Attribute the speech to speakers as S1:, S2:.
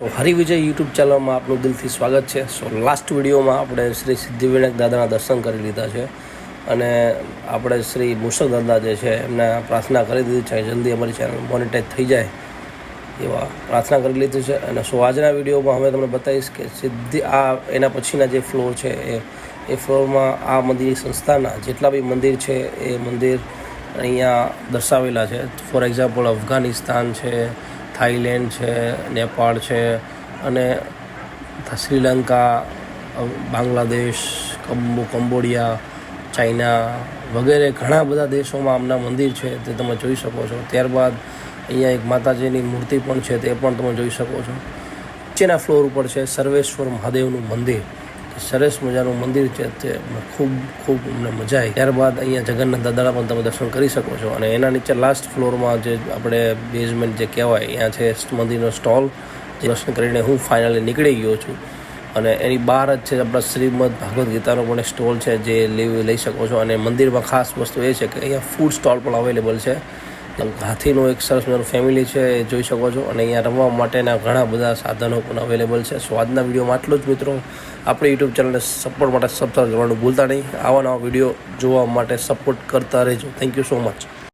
S1: તો હરિવિજય યુટ્યુબ ચેનલમાં આપનું દિલથી સ્વાગત છે. સો લાસ્ટ વિડીયોમાં આપણે શ્રી સિદ્ધિવિનાયક દાદાના દર્શન કરી લીધા છે અને આપણે શ્રી મૂષક દાદા જે છે એમને પ્રાર્થના કરી દીધી છે. જલ્દી અમારી ચેનલ મોનિટાઈઝ થઈ જાય એવા પ્રાર્થના કરી લીધી છે. અને સો આજના વિડીયોમાં હવે તમને બતાવીશ કે સિદ્ધિ આ એના પછીના જે ફ્લોર છે એ એ ફ્લોરમાં આ મંદિર સંસ્થાના જેટલા બી મંદિર છે એ મંદિર અહીંયા દર્શાવેલા છે. ફોર એક્ઝામ્પલ અફઘાનિસ્તાન છે થાઈલેન્ડ છે, નેપાળ છે અને શ્રીલંકા, બાંગ્લાદેશ, કંબો, કંબોડિયા, ચાઇના વગેરે ઘણા બધા દેશોમાં આમના મંદિર છે તે તમે જોઈ શકો છો. ત્યારબાદ અહીંયા એક માતાજીની મૂર્તિ પણ છે તે પણ તમે જોઈ શકો છો. નીચેના ફ્લોર ઉપર છે સર્વેશ્વર મહાદેવનું મંદિર. સરસ મજાનું મંદિર છે. તે ખૂબ ખૂબ અમને મજા આવી. ત્યારબાદ અહીંયા જગન્નાથ દાદાના પણ તમે દર્શન કરી શકો છો. અને એના નીચે લાસ્ટ ફ્લોરમાં જે આપણે બેઝમેન્ટ જે કહેવાય, અહીંયા છે મંદિરનો સ્ટોલ જે દર્શન કરીને હું ફાઇનલી નીકળી ગયો છું. અને એની બહાર જ છે આપણા શ્રીમદ ભાગવદ્ ગીતાનો પણ સ્ટોલ છે જે લેવી, લઈ શકો છો. અને મંદિરમાં ખાસ વસ્તુ એ છે કે અહીંયા ફૂડ સ્ટોલ પણ અવેલેબલ છે. હાથીનું એક સરસ મજાનું ફેમિલી છે, એ જોઈ શકો છો. અને અહીંયા રમવા માટેના ઘણા બધા સાધનો પણ અવેલેબલ છે. સો આજના વિડીયોમાં આટલું જ મિત્રો. આપણી યુટ્યુબ ચેનલને સપોર્ટ માટે સબસ્ક્રાઈબ કરવાનું ભૂલતા નહીં. આવા નવા વીડિયો જોવા માટે સપોર્ટ કરતા રહેજો. Thank you so much